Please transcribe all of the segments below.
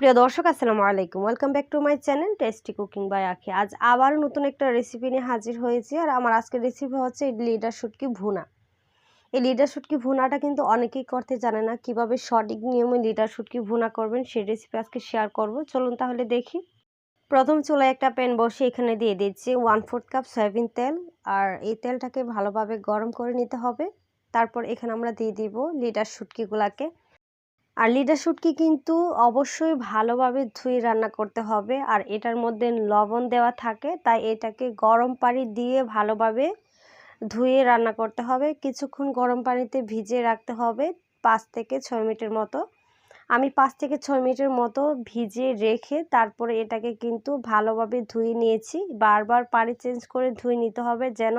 প্রিয় দর্শক, আসসালামু আলাইকুম। Welcome back to my channel tasty cooking by Akhi আজ আবারও নতুন একটা রেসিপি নিয়ে হাজির হয়েছি আর আমার আজকের রেসিপি হচ্ছে লিডার শুটকি ভুনা। এই লিডার শুটকি ভুনাটা কিন্তু অনেকেই করতে জানে না কীভাবে সঠিক নিয়মে লিডার শুটকি ভুনা করবেন, সেই রেসিপি আজকে শেয়ার করব। চলুন তাহলে দেখি। প্রথম চুলায় একটা প্যান বসে এখানে দিয়ে দিচ্ছি ওয়ান ফোর্থ কাপ সয়াবিন তেল। আর এই তেলটাকে ভালোভাবে গরম করে নিতে হবে। তারপর এখানে আমরা দিয়ে দিব লিডার শুটকিগুলাকে। আর লিডার শুটকি কিন্তু অবশ্যই ভালোভাবে ধুয়ে রান্না করতে হবে। আর এটার মধ্যে লবণ দেওয়া থাকে, তাই এটাকে গরম পানি দিয়ে ভালোভাবে ধুয়ে রান্না করতে হবে। কিছুক্ষণ গরম পানিতে ভিজিয়ে রাখতে হবে পাঁচ থেকে ছয় মিনিটের মতো। আমি পাঁচ থেকে ছয় মিনিটের মতো ভিজিয়ে রেখে তারপরে এটাকে কিন্তু ভালোভাবে ধুয়ে নিয়েছি। বারবার পানি চেঞ্জ করে ধুয়ে নিতে হবে যেন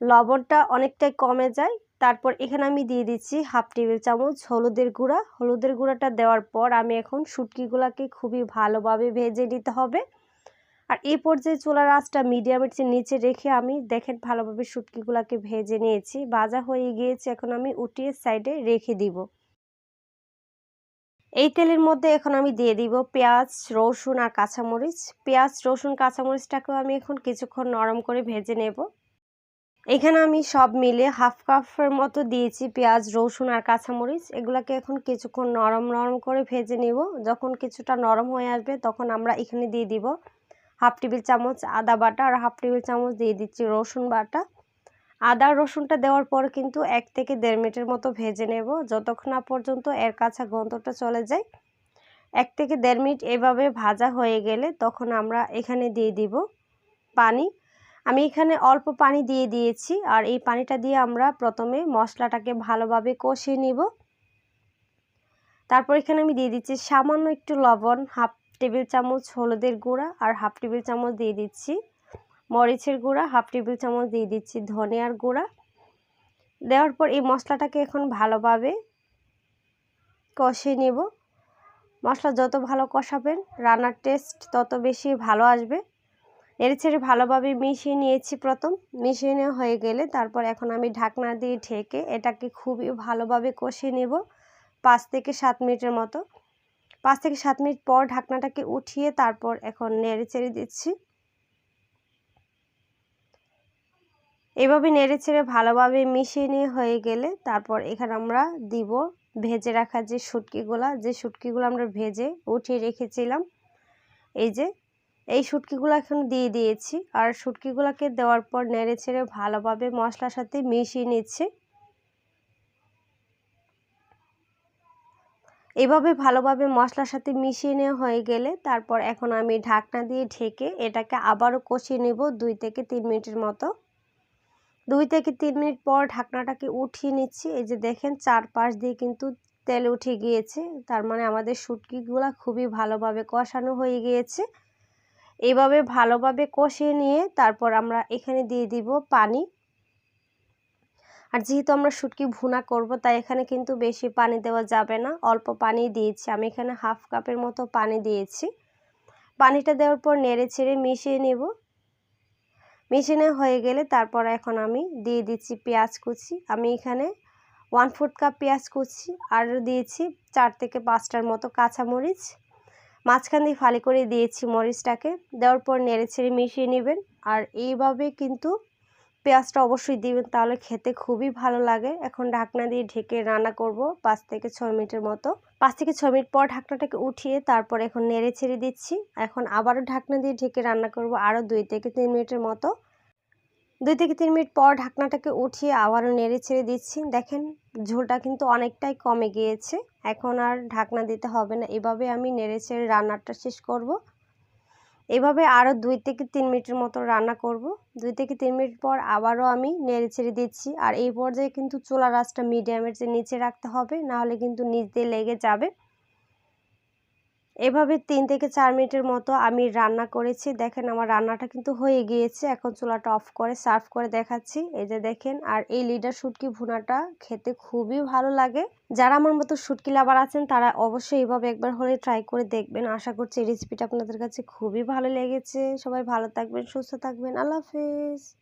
লবণটা অনেকটাই কমে যায়। তারপর এখানে আমি দিয়ে দিচ্ছি হাফ টেবিল চামচ হলুদের গুঁড়া। হলুদের গুঁড়াটা দেওয়ার পর আমি এখন শুটকিগুলোকে খুবই ভালোভাবে ভেজে নিতে হবে। আর এই পর্যায়ে চুলার আঁচটা মিডিয়ামের নিচে রেখে আমি দেখেন ভালোভাবে শুটকিগুলোকে ভেজে নিয়েছি। ভাজা হয়ে গিয়েছে, এখন আমি উঠিয়ে সাইডে রেখে দিব। এই তেলের মধ্যে এখন আমি দিয়ে দিব পেঁয়াজ, রসুন আর কাঁচামরিচ। পেঁয়াজ, রসুন, কাঁচামরিচটাকেও আমি এখন কিছুক্ষণ নরম করে ভেজে নেব। এখানে আমি সব মিলে হাফ কাপের মতো দিয়েছি পেঁয়াজ, রসুন আর কাঁচামরিচ। এগুলাকে এখন কিছুক্ষণ নরম নরম করে ভেজে নিব। যখন কিছুটা নরম হয়ে আসবে, তখন আমরা এখানে দিয়ে দিব হাফ টেবিল চামচ আদা বাটা আর হাফ টেবিল চামচ দিয়ে দিচ্ছি রসুন বাটা। আদা রসুনটা দেওয়ার পর কিন্তু এক থেকে দেড় মিনিটের মতো ভেজে নেব। যতক্ষণ না পর্যন্ত এর কাছা গন্ধটা চলে যায়, এক থেকে দেড় মিনিট এভাবে ভাজা হয়ে গেলে তখন আমরা এখানে দিয়ে দিব পানি। আমি এখানে অল্প পানি দিয়ে দিয়েছি। আর এই পানিটা দিয়ে আমরা প্রথমে মশলাটাকে ভালোভাবে কষিয়ে নিব। তারপর এখানে আমি দিয়ে দিচ্ছি সামান্য একটু লবণ, হাফ টেবিল চামচ হলুদের গুঁড়া আর হাফ টেবিল চামচ দিয়ে দিচ্ছি মরিচের গুঁড়া, হাফ টেবিল চামচ দিয়ে দিচ্ছি ধনিয়ার গুঁড়া। দেওয়ার পর এই মশলাটাকে এখন ভালোভাবে কষিয়ে নেব। মশলা যত ভালো কষাবেন, রান্নার টেস্ট তত বেশি ভালো আসবে। ছেড়ে ভালোভাবে মিশিয়ে নিয়েছি প্রথম। মিশিয়ে নেওয়া হয়ে গেলে তারপর এখন আমি ঢাকনা দিয়ে ঢেকে এটাকে খুবই ভালোভাবে কষিয়ে নেব পাঁচ থেকে সাত মিনিটের মতো। পাঁচ থেকে সাত মিনিট পর ঢাকনাটাকে উঠিয়ে তারপর এখন নেড়ে চেড়ে দিচ্ছি। এভাবে নেড়ে ছেড়ে ভালোভাবে মিশিয়ে নিয়ে হয়ে গেলে তারপর এখানে আমরা দিব ভেজে রাখা যে শুটকিগুলা, যে শুটকিগুলো আমরা ভেজে উঠিয়ে রেখেছিলাম, এই যে এই শুটকিগুলো এখন দিয়ে দিয়েছি। আর শুটকিগুলোকে দেওয়ার পর নেড়ে ছেড়ে ভালোভাবে মশলার সাথে মিশিয়ে নিচ্ছি। এভাবে ভালোভাবে মশলার সাথে মিশিয়ে নেওয়া হয়ে গেলে তারপর এখন আমি ঢাকনা দিয়ে ঢেকে এটাকে আবারও কষিয়ে নেব দুই থেকে তিন মিনিটের মতো। দুই থেকে তিন মিনিট পর ঢাকনাটাকে উঠিয়ে নিচ্ছি। এই যে দেখেন, চারপাশ দিয়ে কিন্তু তেল উঠে গিয়েছে। তার মানে আমাদের শুটকিগুলো খুবই ভালোভাবে কষানো হয়ে গিয়েছে। এইভাবে ভালোভাবে কষিয়ে নিয়ে তারপর আমরা এখানে দিয়ে দিব পানি। আর যেহেতু আমরা শুটকি ভুনা করব, তাই এখানে কিন্তু বেশি পানি দেওয়া যাবে না। অল্প পানি দিয়েছি। আমি এখানে হাফ কাপের মতো পানি দিয়েছি। পানিটা দেওয়ার পর নেড়ে ছেড়ে মিশিয়ে নেব। মিশিয়ে হয়ে গেলে তারপর এখন আমি দিয়ে দিচ্ছি পেঁয়াজ কুচি। আমি এখানে ওয়ান ফোর্থ কাপ পেঁয়াজ কুচি। আর দিয়েছি চার থেকে পাঁচটার মতো কাঁচামরিচ। মাঝখান দিয়ে ফালি করে দিয়েছি মরিচটাকে। দেওয়ার পর নেড়ে ছেড়ে মিশিয়ে নেবেন। আর এইভাবে কিন্তু পেঁয়াজটা অবশ্যই দিবেন, তাহলে খেতে খুবই ভালো লাগে। এখন ঢাকনা দিয়ে ঢেকে রান্না করব পাঁচ থেকে ছয় মিনিটের মতো। পাঁচ থেকে ছয় মিনিট পর ঢাকনাটাকে উঠিয়ে তারপর এখন নেড়ে ছেড়ে দিচ্ছি। এখন আবারও ঢাকনা দিয়ে ঢেকে রান্না করব আরও দুই থেকে তিন মিনিটের মতো। দুই থেকে তিন মিনিট পর ঢাকনাটাকে উঠিয়ে আবারও নেড়ে ছেড়ে দিচ্ছি। দেখেন, ঝোলটা কিন্তু অনেকটাই কমে গিয়েছে। এখন আর ঢাকনা দিতে হবে না। এভাবে আমি নেড়ে ছেড়ে রান্নাটা শেষ করব। এভাবে আরও দুই থেকে তিন মিনিটের মতো রান্না করব। দুই থেকে তিন মিনিট পর আবারও আমি নেড়ে ছেড়ে দিচ্ছি। আর এই পর্যায়ে কিন্তু চুলা রাসটা মিডিয়ামের যে নিচে রাখতে হবে। নাহলে কিন্তু নিচ দিয়ে লেগে যাবে। এভাবে তিন থেকে চার মিনিটের মতো আমি রান্না করেছি। দেখেন আমার রান্নাটা কিন্তু হয়ে গিয়েছে। এখন চুলাটা অফ করে, সার্ভ করে দেখাচ্ছি। এই যে দেখেন, আর এই লিডার শুটকি ভুনাটা খেতে খুবই ভালো লাগে। যারা আমার মতো শুটকি লাভার আছেন, তারা অবশ্যই এইভাবে একবার হলে ট্রাই করে দেখবেন। আশা করছি রেসিপিটা আপনাদের কাছে খুবই ভালো লেগেছে। সবাই ভালো থাকবেন, সুস্থ থাকবেন। আল্লাহ হাফেজ।